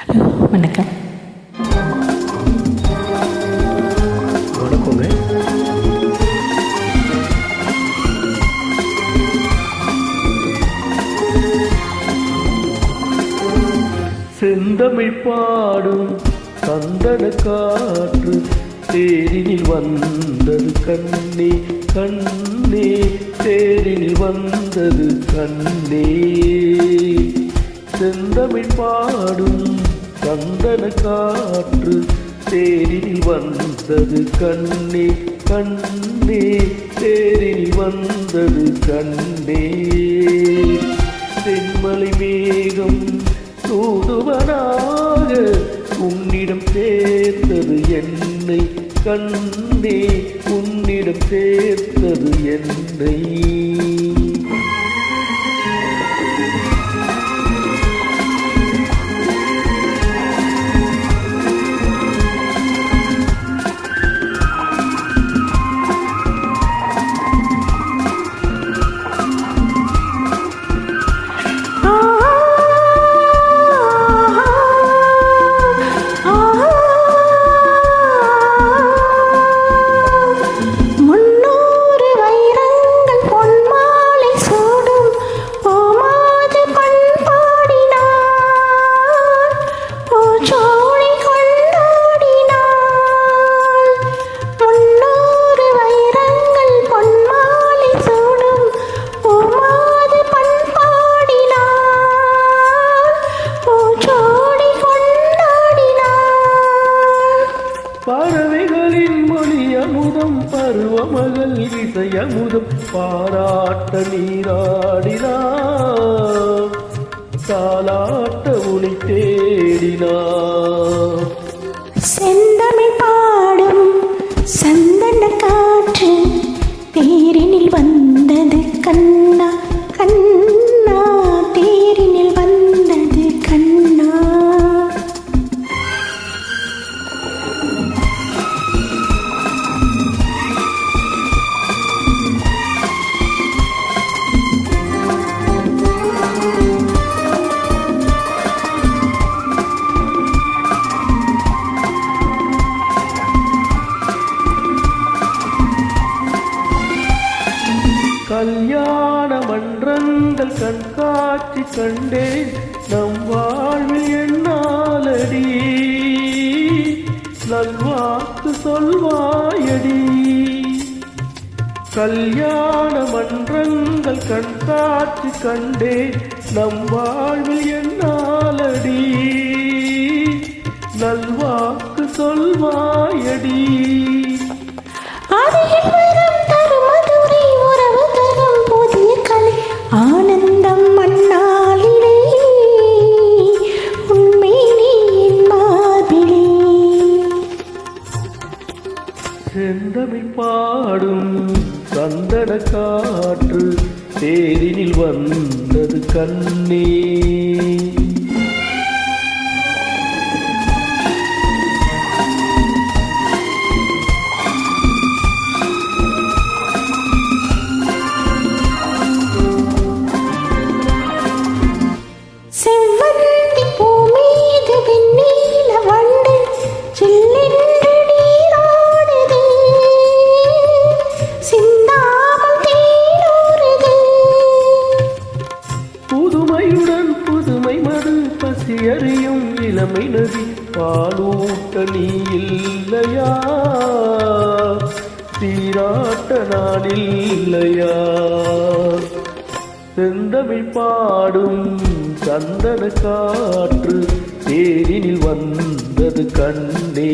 Hello வணக்கம். வணக்கங்க. செந்தமிழ் பாடும் சந்தன காற்று தேரினில் வந்தது கண்ணே கண்ணே தேரினில் வந்தது கண்ணே. செந்தமிழ் பாடும் சந்தன காற்று தேரில் வந்தது கண்ணே கண்ணே தேரில் வந்தது கண்ணே. தென்மலை மேகம் தூதுவனாக உன்னிடம் சேர்த்தது என்னை. கண்ணே உன்னிடம் சேர்த்தது என்னை. பருவமகள் இசை அமுதம் பாராட்ட நீராடினார் தாலாட்ட உனை தேடினார் செந்தமிழ் பாடும் சந்தன காற்று தேரினில் வந்தது கண்ணா. மன்றங்கள் கண்காட்சி கண்டேன். நம் வாழ்வில் என்னாலடி? நல்வாக்கு சொல்வாயடி? கல்யாண மன்றங்கள் கண்காட்சி கண்டே நம் வாழ்வில் என்னாலடி? நல்வாக்கு சொல்வாயடி? செந்தமிழ் பாடும் சந்தன காற்று தேரினில் வந்தது கண்ணே. பாலூட்ட நீ இல்லையா? தீராட்ட நான் இல்லையா? செந்தமிழ் பாடும் சந்தன காற்று தேரினில் வந்தது கண்ணே.